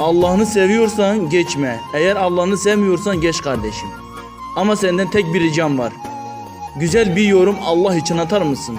Allah'ını seviyorsan geçme. Eğer Allah'ını sevmiyorsan geç kardeşim. Ama senden tek bir ricam var. Güzel bir yorum Allah için atar mısın?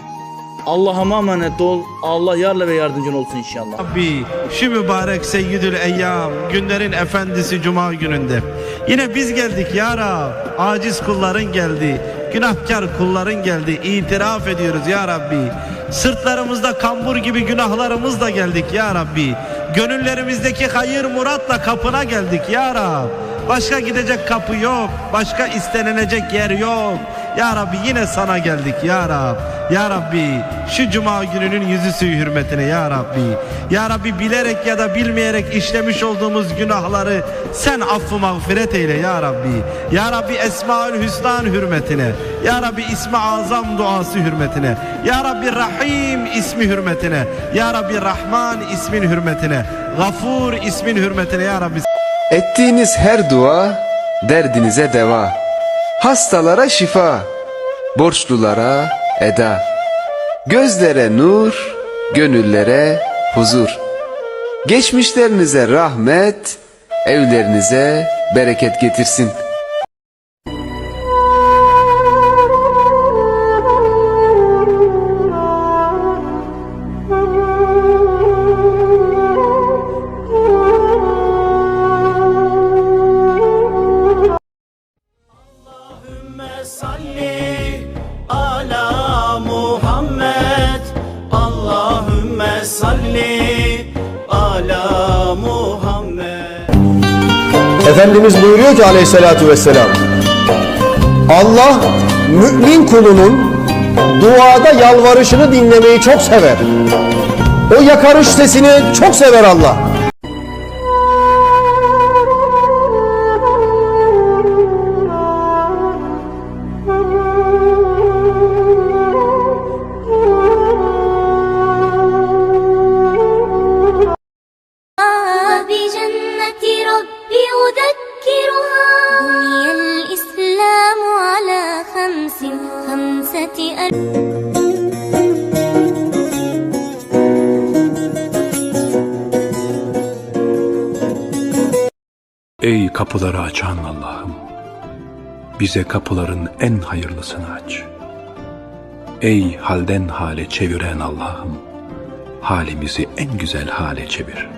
Allah'a emanet ol. Allah yarla ve yardımcın olsun inşallah. Rabbi şu mübarek seyyidül eyyam günlerin efendisi cuma gününde yine biz geldik ya Rab aciz kulların geldi günahkar kulların geldi itiraf ediyoruz ya Rabbi sırtlarımızda kambur gibi günahlarımızla geldik ya Rabbi gönüllerimizdeki hayır muratla kapına geldik ya Rab. Başka gidecek kapı yok başka istenilecek yer yok ya Rabbi yine sana geldik ya Rab. Ya Rabbi şu cuma gününün yüzüsü hürmetine ya Rabbi. Ya Rabbi bilerek ya da bilmeyerek işlemiş olduğumuz günahları sen affı mağfiret eyle ya Rabbi. Ya Rabbi Esmaül Hüsna'nın hürmetine. Ya Rabbi İsmi Azam duası hürmetine. Ya Rabbi Rahim ismi hürmetine. Ya Rabbi Rahman ismin hürmetine. Gafur ismin hürmetine ya Rabbi. Ettiğiniz her dua derdinize deva. Hastalara şifa, borçlulara eda. Gözlere nur, gönüllere huzur. Geçmişlerinize rahmet, evlerinize bereket getirsin. Ala Muhammed Efendimiz buyuruyor ki aleyhissalatü vesselam Allah mümin kulunun duada yalvarışını dinlemeyi çok sever. O yakarış sesini çok sever Allah. بجنة ربي أذكرها بني الإسلام على خمس خمسة أركان Ey kapıları açan Allah'ım! Bize kapıların en hayırlısını aç. Ey halden hale çeviren Allah'ım! Halimizi en güzel hale çevir.